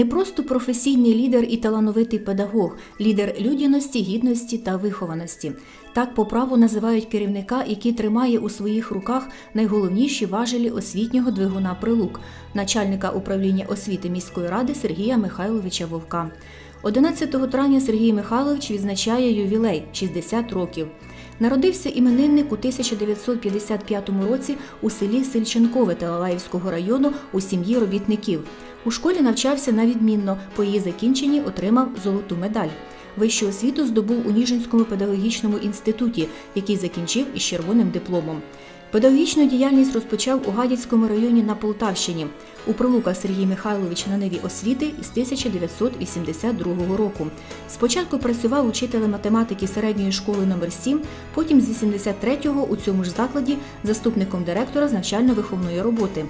Не просто професійний лідер і талановитий педагог, лідер людяності, гідності та вихованості. Так по праву називають керівника, який тримає у своїх руках найголовніші важелі освітнього двигуна прилук, начальника управління освіти міської ради Сергія Михайловича Вовка. 11 травня Сергій Михайлович відзначає ювілей 60 років. Народився іменинник у 1955 році у селі Сильченкове Талалаївського району у сім'ї робітників. У школі навчався на відмінно, по її закінченні отримав золоту медаль. Вищу освіту здобув у Ніжинському педагогічному інституті, який закінчив із червоним дипломом. Педагогічну діяльність розпочав у Гадяцькому районі на Полтавщині. У Прилуках Сергій Михайлович на неві освіти із 1982 року. Спочатку працював учителем математики середньої школи номер 7 потім з 83-го у цьому ж закладі заступником директора з навчально-виховної роботи.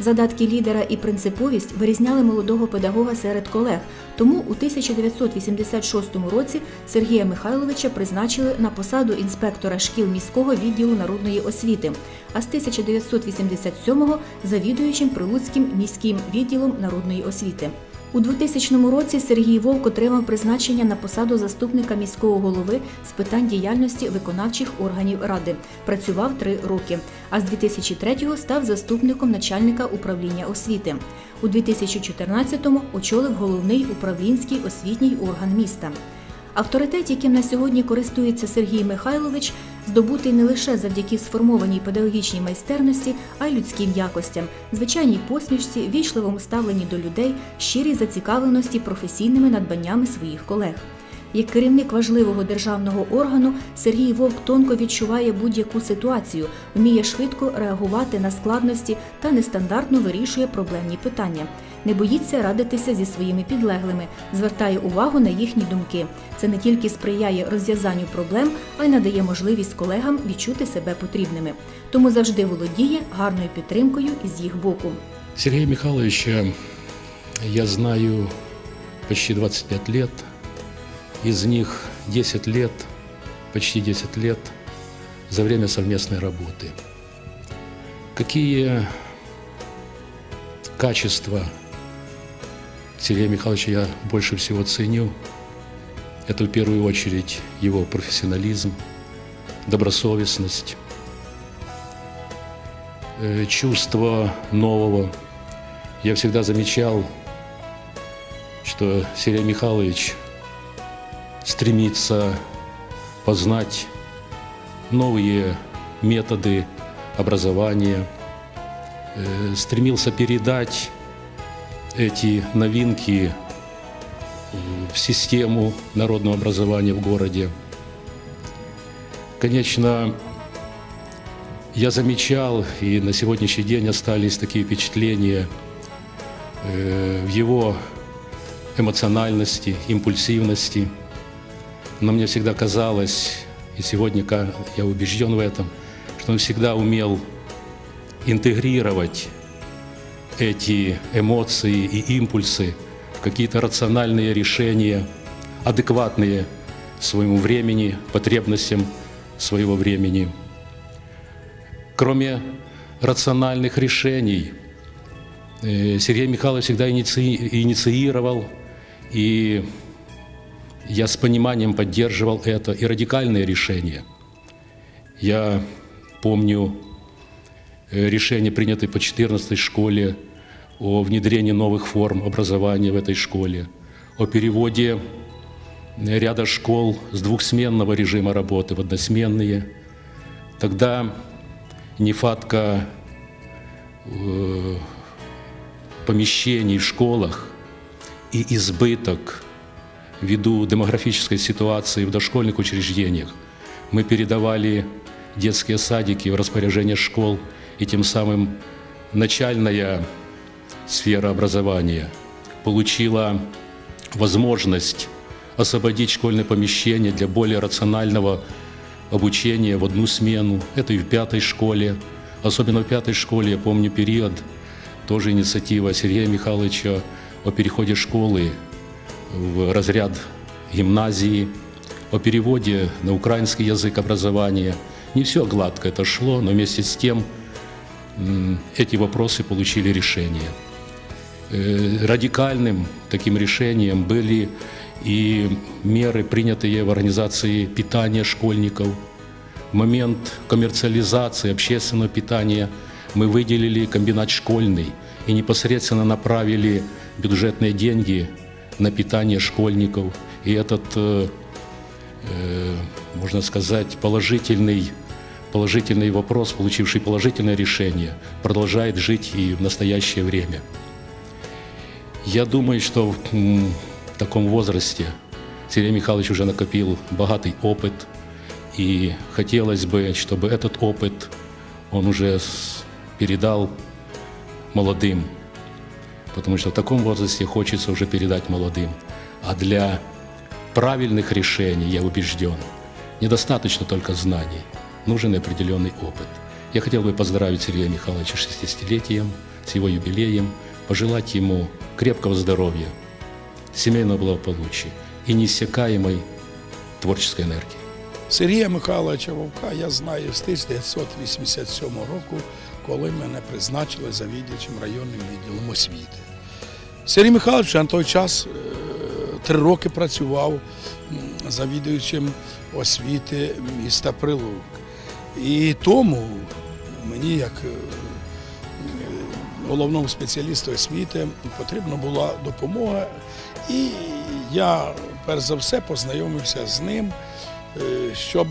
Задатки лідера і принциповість вирізняли молодого педагога серед колег. Тому у 1986 році Сергія Михайловича призначили на посаду інспектора шкіл міського відділу народної освіти, а з 1987-го завідуючим Прилуцьким міським відділом народної освіти. У 2000 році Сергій Вовк отримав призначення на посаду заступника міського голови з питань діяльності виконавчих органів ради. Працював три роки. А з 2003-го став заступником начальника управління освіти. У 2014-му очолив головний управлінський освітній орган міста. Авторитет, яким на сьогодні користується Сергій Михайлович, здобутий не лише завдяки сформованій педагогічній майстерності, а й людським якостям, звичайній посмішці, вічливому ставленні до людей, щирій зацікавленості професійними надбаннями своїх колег. Як керівник важливого державного органу, Сергій Вовк тонко відчуває будь-яку ситуацію, вміє швидко реагувати на складності та нестандартно вирішує проблемні питання. Не боїться радитися зі своїми підлеглими, звертає увагу на їхні думки. Це не тільки сприяє розв'язанню проблем, а й надає можливість колегам відчути себе потрібними. Тому завжди володіє гарною підтримкою із їх боку. Сергея Михайловича я знаю почти 25 лет. Из них 10 лет, почти 10 лет за время совместной работы. Какие качества Сергея Михайловича я больше всего ценю? Это в первую очередь его профессионализм, добросовестность, э, чувство нового. Я всегда замечал, что Сергей Михайлович стремится познать новые методы образования, э, стремился передать эти новинки в систему народного образования в городе. Конечно, я замечал, и на сегодняшний день остались такие впечатления э, в его эмоциональности, импульсивности. Но мне всегда казалось, и сегодня я убежден в этом, что он всегда умел интегрировать эти эмоции и импульсы в какие-то рациональные решения, адекватные своему времени, потребностям своего времени. Кроме рациональных решений, э, Сергей Михайлович всегда иници- инициировал, и я с пониманием поддерживал это, и радикальные решения. Я помню э, решение, принятое по 14 школе о внедрении новых форм образования в этой школе, о переводе э, ряда школ с двухсменного режима работы в односменные. Тогда нехватка э, помещений в школах и избыток ввиду демографической ситуации в дошкольных учреждениях. Мы передавали детские садики в распоряжение школ, и тем самым начальная сфера образования получила возможность освободить школьные помещения для более рационального обучения в одну смену. Это и в пятой школе. Особенно в пятой школе, я помню период, тоже инициатива Сергея Михайловича о переходе школы в разряд гимназии, о переводе на украинский язык образования. Не все гладко это шло, но вместе с тем эти вопросы получили решение. э, радикальным таким решением были и меры, принятые в организации питания школьников. В момент коммерциализации общественного питания мы выделили комбинат школьный и непосредственно направили бюджетные деньги на питание школьников. И этот, э, э, можно сказать, положительный, положительный вопрос, получивший положительное решение, продолжает жить и в настоящее время. Я думаю, что в таком возрасте Сергей Михайлович уже накопил богатый опыт, и хотелось бы, чтобы этот опыт он уже передал молодым, потому что в таком возрасте хочется уже передать молодым. А для правильных решений, я убежден, недостаточно только знаний, нужен и определенный опыт. Я хотел бы поздравить Сергея Михайловича с 60-летием, с его юбилеем, пожелать ему крепкого здоровья, семейного благополучия и неиссякаемой творческой энергии. Сергія Михайловича Вовка я знаю з 1987 року, коли мене призначили завідувачем районним відділом освіти. Сергій Михайлович на той час е, три роки працював м, завідуючим освіти міста Прилук. І тому мені, як е, головному спеціалісту освіти, потрібна була допомога. І я перш за все познайомився з ним, е, щоб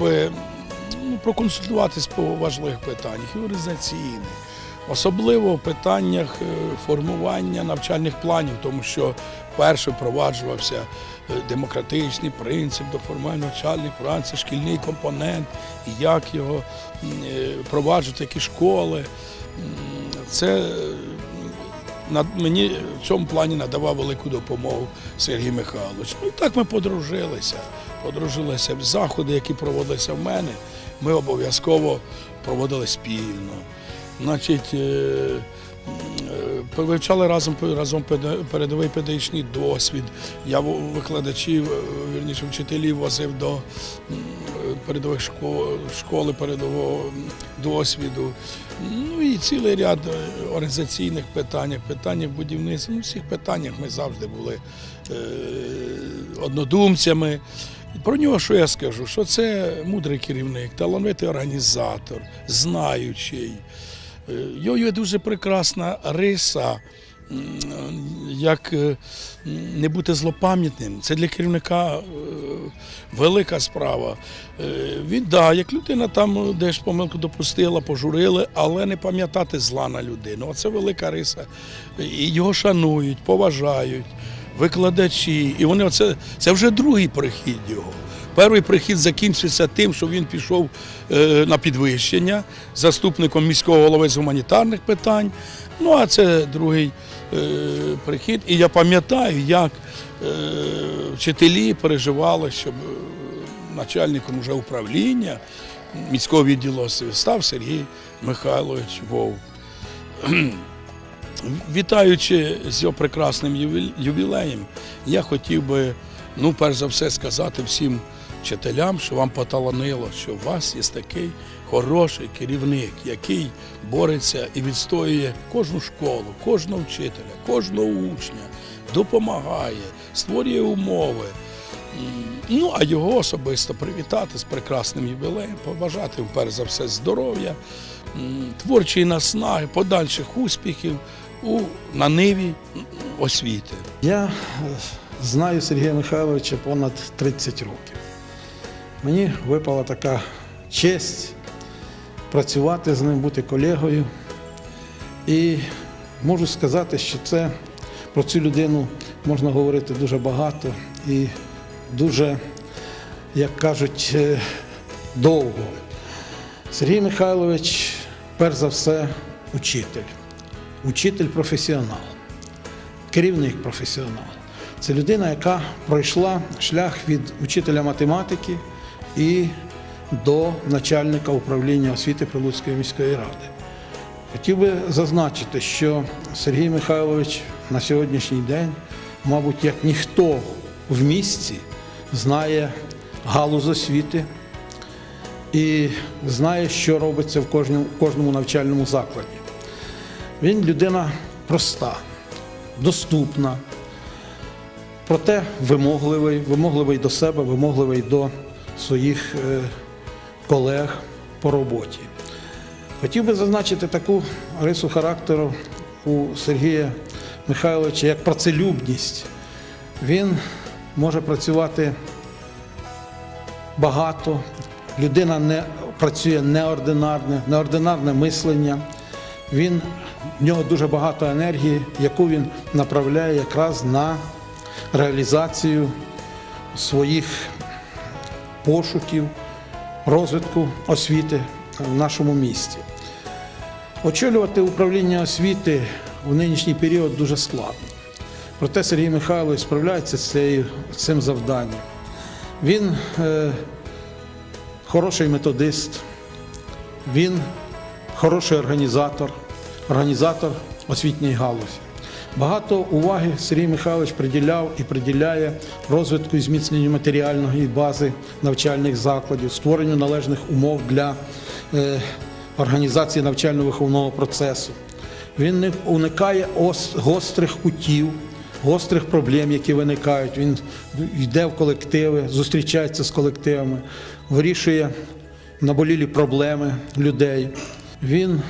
ну, проконсультуватись по важливих питаннях і організаційних, особливо в питаннях е, формування навчальних планів, тому що перше впроваджувався е, демократичний принцип до формування навчальних планів, це шкільний компонент, як його е, впроваджувати, які школи. Це мені в цьому плані надавав велику допомогу Сергій Михайлович. Ну так ми подружилися. Подружилися в заходи, які проводилися в мене. Ми обов'язково проводили спільно. Значить, е, е, вивчали разом разом передовий педагогічний досвід. Я викладачів, е, вірніше вчителів возив до передових школ, школи передового досвіду. Ну і цілий ряд організаційних питань, питаннях будівництва. Ну, в всіх питаннях ми завжди були однодумцями. Про нього що я скажу? Що це мудрий керівник, талановитий організатор, знаючий. Його є дуже прекрасна риса, як е, не бути злопам'ятним. Це для керівника е, велика справа. Е, Він, да, як людина там десь помилку допустила, пожурили, але не пам'ятати зла на людину. Оце велика риса. І його шанують, поважають, викладачі. І вони оце, це вже другий прихід його. Перший прихід закінчився тим, що він пішов е, на підвищення заступником міського голови з гуманітарних питань. Ну а це другий е, прихід. І я пам'ятаю, як е, вчителі переживали, щоб начальником вже управління міського відділу став Сергій Михайлович Вовк. Вітаючи з його прекрасним ювілеєм, я хотів би, ну, перш за все, сказати всім вчителям, що вам поталанило, що у вас є такий хороший керівник, який бореться і відстоює кожну школу, кожного вчителя, кожного учня, допомагає, створює умови. Ну, а його особисто привітати з прекрасним ювілеєм, побажати перш за все здоров'я, творчої наснаги, подальших успіхів у, на ниві освіти. Я е, знаю Сергія Михайловича понад 30 років. Мені випала така честь працювати з ним, бути колегою. І можу сказати, що це про цю людину можна говорити дуже багато і дуже, як кажуть, е, довго. Сергій Михайлович, перш за все, учитель, учитель професіонал керівник професіонал. Це людина, яка пройшла шлях від учителя математики і до начальника управління освіти Прилуцької міської ради. Хотів би зазначити, що Сергій Михайлович на сьогоднішній день, мабуть, як ніхто в місті знає галузь освіти і знає, що робиться в кожному, в кожному навчальному закладі. Він людина проста, доступна, проте вимогливий, вимогливий до себе, вимогливий до своїх е, колег по роботі. Хотів би зазначити таку рису характеру у Сергія Михайловича як працелюбність. Він може працювати багато, людина не працює неординарне, неординарне мислення. Він, в нього дуже багато енергії, яку він направляє якраз на реалізацію своїх пошуків, розвитку освіти в нашому місті. Очолювати управління освіти в нинішній період дуже складно. Проте Сергій Михайлович справляється з цим завданням. Він е, хороший методист, він хороший організатор, організатор освітньої галузі. Багато уваги Сергій Михайлович приділяв і приділяє розвитку і зміцненню матеріальної бази навчальних закладів, створенню належних умов для е, організації навчально-виховного процесу. Він не уникає гострих кутів, гострих проблем, які виникають. Він йде в колективи, зустрічається з колективами, вирішує наболілі проблеми людей. Він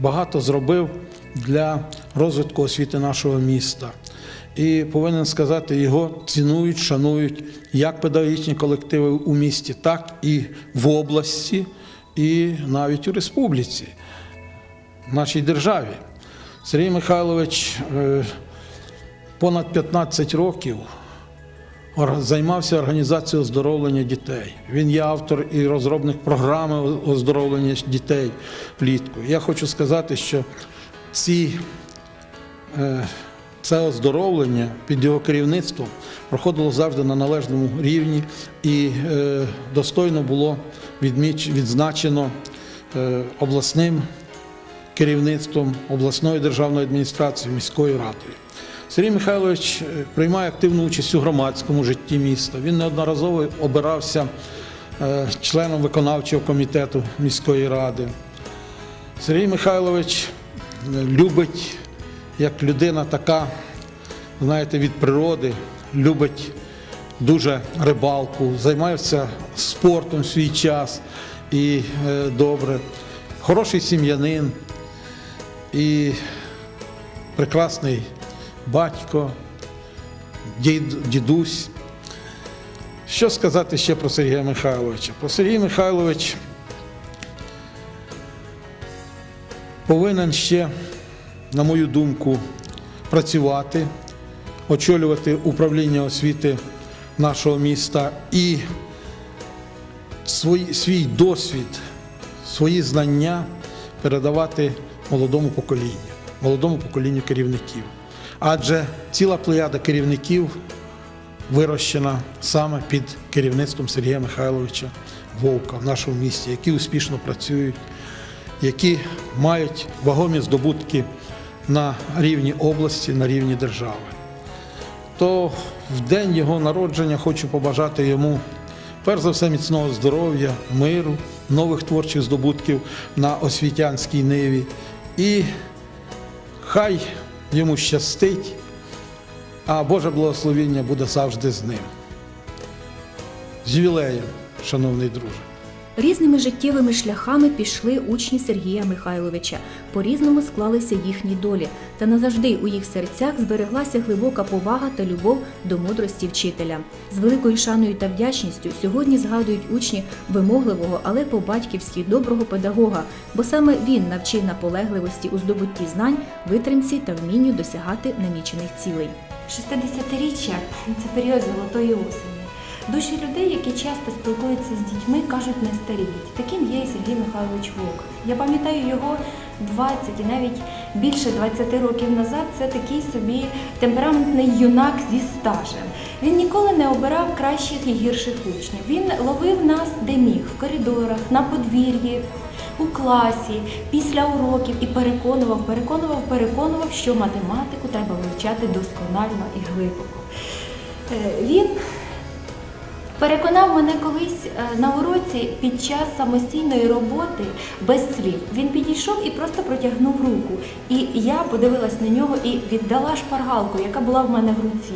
багато зробив для розвитку освіти нашого міста. І повинен сказати, його цінують, шанують як педагогічні колективи у місті, так і в області, і навіть у республіці, в нашій державі. Сергій Михайлович е, понад 15 років займався організацією оздоровлення дітей. Він є автор і розробник програми оздоровлення дітей влітку. Я хочу сказати, що ці, це оздоровлення під його керівництвом проходило завжди на належному рівні і е, достойно було відзначено е, обласним керівництвом обласної державної адміністрації, міською радою. Сергій Михайлович е, приймає активну участь у громадському житті міста. Він неодноразово обирався е, членом виконавчого комітету міської ради. Сергій Михайлович е, любить, як людина така, знаєте, від природи, любить дуже рибалку, займається спортом свій час і е, добре. Хороший сім'янин і прекрасний батько, дід, дідусь. Що сказати ще про Сергія Михайловича? Про Сергій Михайлович повинен ще, на мою думку, працювати, очолювати управління освіти нашого міста і свій, свій досвід, свої знання передавати молодому поколінню, молодому поколінню керівників. Адже ціла плеяда керівників вирощена саме під керівництвом Сергія Михайловича Вовка в нашому місті, які успішно працюють, які мають вагомі здобутки на рівні області, на рівні держави. То в день його народження хочу побажати йому перш за все міцного здоров'я, миру, нових творчих здобутків на освітянській ниві. І хай йому щастить, а Боже благословіння буде завжди з ним. З ювілеєм, шановний друже. Різними життєвими шляхами пішли учні Сергія Михайловича. По-різному склалися їхні долі, та назавжди у їх серцях збереглася глибока повага та любов до мудрості вчителя. З великою шаною та вдячністю сьогодні згадують учні вимогливого, але по-батьківськи доброго педагога, бо саме він навчив наполегливості у здобутті знань, витримці та вмінню досягати намічених цілей. 60-річчя це період золотої осені. Душі людей, які часто спілкуються з дітьми, кажуть, не старіють. Таким є і Сергій Михайлович Вовк. Я пам'ятаю його 20 і навіть більше 20 років назад. Це такий собі темпераментний юнак зі стажем. Він ніколи не обирав кращих і гірших учнів. Він ловив нас де міг в коридорах, на подвір'ї, у класі, після уроків і переконував, переконував, переконував, що математику треба вивчати досконально і глибоко. Е, Він Переконав мене колись е, на уроці під час самостійної роботи без слів. Він підійшов і просто протягнув руку. І я подивилась на нього і віддала шпаргалку, яка була в мене в руці.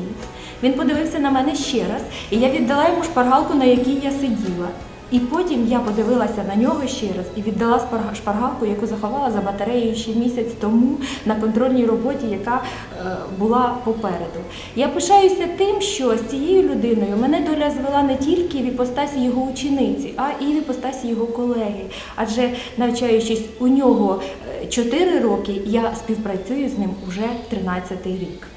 Він подивився на мене ще раз, і я віддала йому шпаргалку, на якій я сиділа. І потім я подивилася на нього ще раз і віддала шпаргалку, яку заховала за батареєю ще місяць тому на контрольній роботі, яка е, була попереду. Я пишаюся тим, що з цією людиною мене доля звела не тільки в іпостасі його учениці, а і в іпостасі його колеги. Адже навчаючись у нього 4 роки, я співпрацюю з ним уже 13 рік.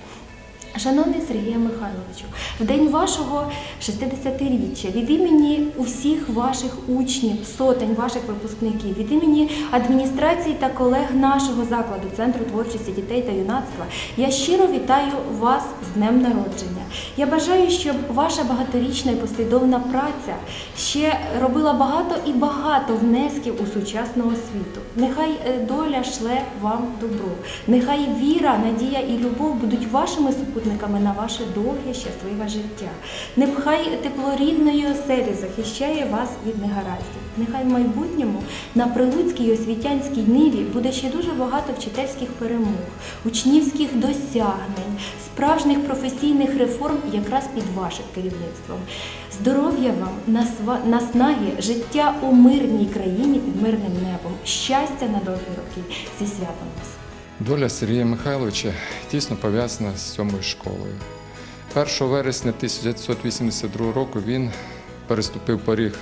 Шановний Сергію Михайловичу, в день вашого 60-річчя від імені усіх ваших учнів, сотень ваших випускників, від імені адміністрації та колег нашого закладу Центру творчості дітей та юнацтва я щиро вітаю вас з днем народження. Я бажаю, щоб ваша багаторічна і послідовна праця ще робила багато і багато внесків у сучасного світу. Нехай е, доля шле вам добро. Нехай віра, надія і любов будуть вашими супутниками на ваше довге щасливе життя. Нехай тепло рідної оселі захищає вас від негараздів. Нехай в майбутньому на Прилуцькій освітянській ниві буде ще дуже багато вчительських перемог, учнівських досягнень, справжніх професійних реформ якраз під вашим керівництвом. Здоров'я вам, наснаги, життя у мирній країні під мирним небом, щастя на довгі роки. Зі святом вас! Доля Сергія Михайловича тісно пов'язана з сьомою школою. 1 вересня 1982 року він переступив поріг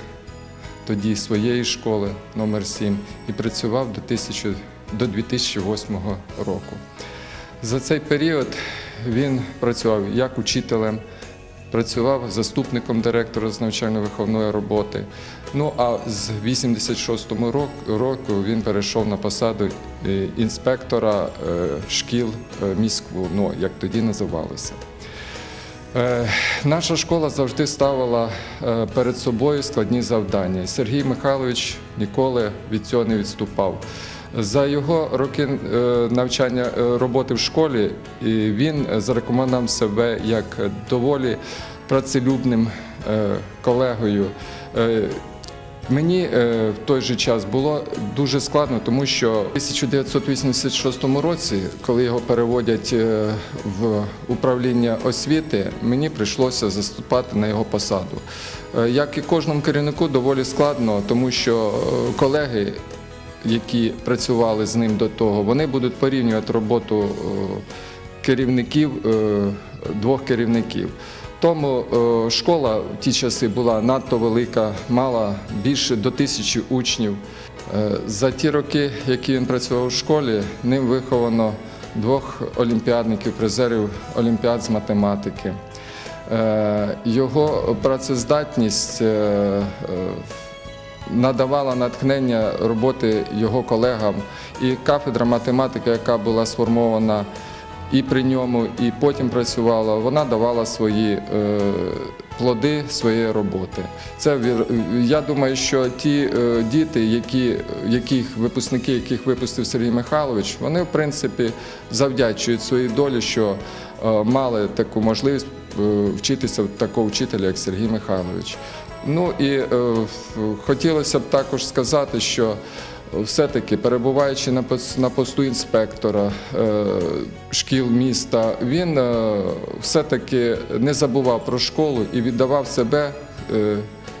тоді своєї школи номер 7 і працював до, 1000 до 2008 року. За цей період він працював як учителем, працював заступником директора з навчально-виховної роботи. Ну а з 86-го рок- року він перейшов на посаду е, інспектора е, шкіл е, міську, ну як тоді називалося. Наша школа завжди ставила перед собою складні завдання. Сергій Михайлович ніколи від цього не відступав. За його роки е, навчання е, роботи в школі він зарекомендував себе як доволі працелюбним е, колегою. Мені в той же час було дуже складно, тому що в 1986 році, коли його переводять в управління освіти, мені прийшлося заступати на його посаду. Як і кожному керівнику, доволі складно, тому що колеги, які працювали з ним до того, вони будуть порівнювати роботу е, керівників е, двох керівників. Тому е, школа в ті часи була надто велика, мала більше до тисячі учнів. За ті роки, які він працював у школі, ним виховано двох олімпіадників, призерів олімпіад з математики. Його працездатність надавала натхнення роботи його колегам. І кафедра математики, яка була сформована і при ньому, і потім працювала, вона давала свої е, плоди своєї роботи. Це я думаю, що ті е, діти, які, яких випускники, яких випустив Сергій Михайлович, вони в принципі завдячують своїй долі, що е, мали таку можливість вчитися в такого вчителя, як Сергій Михайлович. Ну і е, хотілося б також сказати, що все-таки перебуваючи на пос- на посту інспектора е, шкіл міста, він е, все-таки не забував про школу і віддавав себе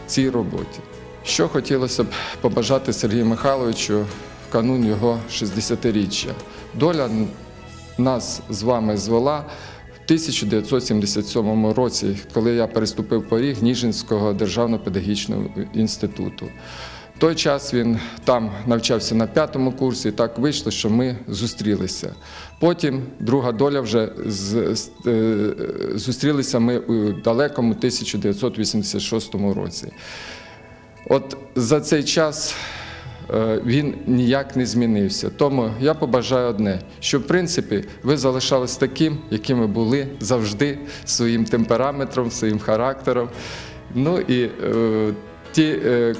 цій роботі. Що хотілося б побажати Сергію Михайловичу в канун його 60-річчя. Доля нас з вами звела 1977 році, коли я переступив поріг Ніжинського державного педагогічного інституту. В той час він там навчався на п'ятому курсі, і так вийшло, що ми зустрілися. Потім друга доля вже з, з- е, зустрілися ми у далекому 1986 році. От за цей час він ніяк не змінився. Тому я побажаю одне, щоб в принципі ви залишались таким, яким ви були завжди своїм темпераметром, своїм характером. Ну і е, ті. Е,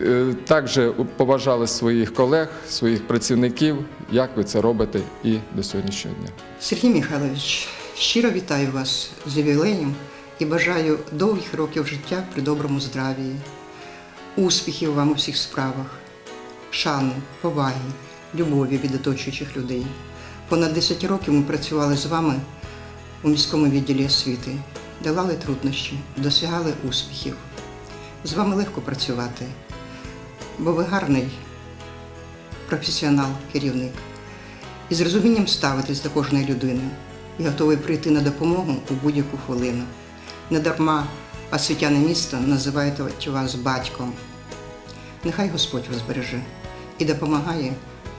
е, також побажали своїх колег, своїх працівників, як ви це робите і до сьогоднішнього дня. Сергій Михайлович, щиро вітаю вас з ювілеєм і бажаю довгих років життя при доброму здравії, успіхів вам у всіх справах, шану, поваги, любові від оточуючих людей. Понад 10 років ми працювали з вами у міському відділі освіти, долали труднощі, досягали успіхів. З вами легко працювати, бо ви гарний професіонал, керівник. І з розумінням ставитись до кожної людини і готовий прийти на допомогу у будь-яку хвилину. Недарма освітяни міста називають вас батьком. Нехай Господь вас береже і допомагає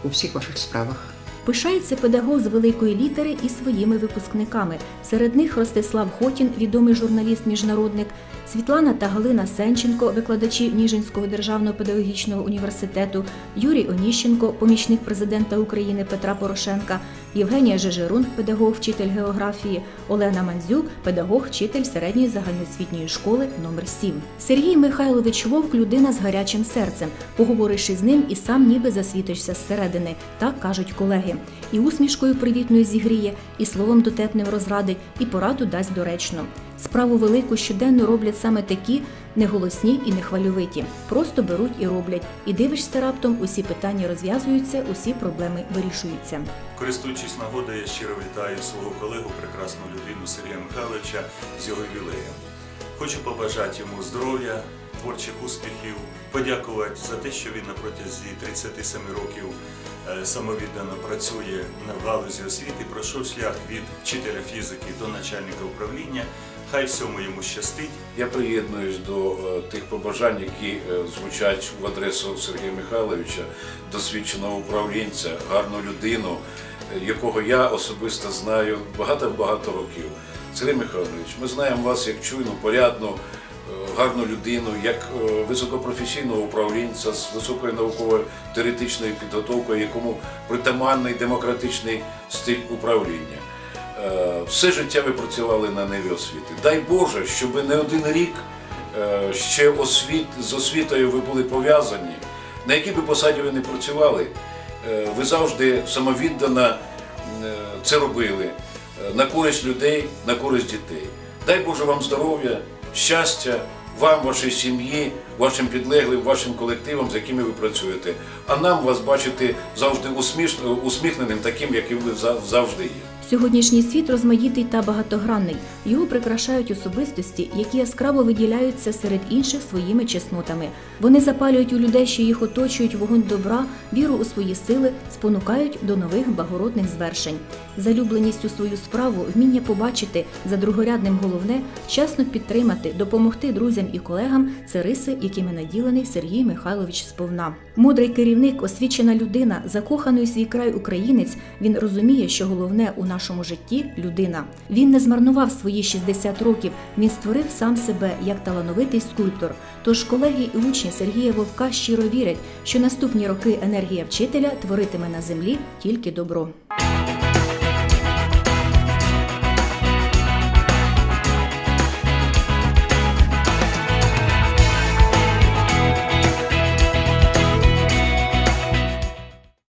у всіх ваших справах. Пишається педагог з великої літери і своїми випускниками. Серед них Ростислав Хотін, відомий журналіст-міжнародник, Світлана та Галина Сенченко, викладачі Ніжинського державного педагогічного університету, Юрій Оніщенко, помічник президента України Петра Порошенка, Євгенія Жежерун, педагог, вчитель географії, Олена Мандзюк, педагог, вчитель середньої загальноосвітньої школи номер 7 Сергій Михайлович Вовк людина з гарячим серцем. Поговоривши з ним, і сам ніби засвітишся зсередини, так кажуть колеги. І усмішкою привітною зігріє, і словом дотепним розрадить, і пораду дасть доречно. Справу велику щоденно роблять саме такі неголосні і нехвальовиті. Просто беруть і роблять. І дивишся раптом, усі питання розв'язуються, усі проблеми вирішуються. Користуючись нагодою, я щиро вітаю свого колегу, прекрасну людину Сергія Михайловича з його ювілеєм. Хочу побажати йому здоров'я, творчих успіхів, подякувати за те, що він на протязі 37 років е, самовіддано працює на галузі освіти, пройшов шлях від вчителя фізики до начальника управління. Хай всьому йому щастить. Я приєднуюсь до е, тих побажань, які е, звучать в адресу Сергія Михайловича, досвідченого управлінця, гарну людину, е, якого я особисто знаю багато-багато років. Сергій Михайлович, ми знаємо вас як чуйну, порядну, гарну людину, як високопрофесійного управлінця з високою науковою теоретичною підготовкою, якому притаманний демократичний стиль управління. Е, Все життя ви працювали на ниві освіти. Дай Боже, щоб не один рік е, ще освіт, з освітою ви були пов'язані, на якій би посаді ви не працювали, е, ви завжди самовіддано це робили на користь людей, на користь дітей. Дай Боже вам здоров'я, щастя, вам, вашій сім'ї, вашим підлеглим, вашим колективам, з якими ви працюєте. А нам вас бачити завжди усміш- усміхненим, таким, яким ви за- завжди є. Сьогоднішній світ розмаїтий та багатогранний. Його прикрашають особистості, які яскраво виділяються серед інших своїми чеснотами. Вони запалюють у людей, що їх оточують вогонь добра, віру у свої сили, спонукають до нових благородних звершень. Залюбленість у свою справу, вміння побачити за другорядним головне, вчасно підтримати, допомогти друзям і колегам це риси, якими наділений Сергій Михайлович сповна. Мудрий керівник, освічена людина, закоханий у свій край українець. Він розуміє, що головне у нашому житті людина. Він не змарнував свої 60 років. Він створив сам себе як талановитий скульптор. Тож колеги і учні Сергія Вовка щиро вірять, що наступні роки енергія вчителя творитиме на землі тільки добро.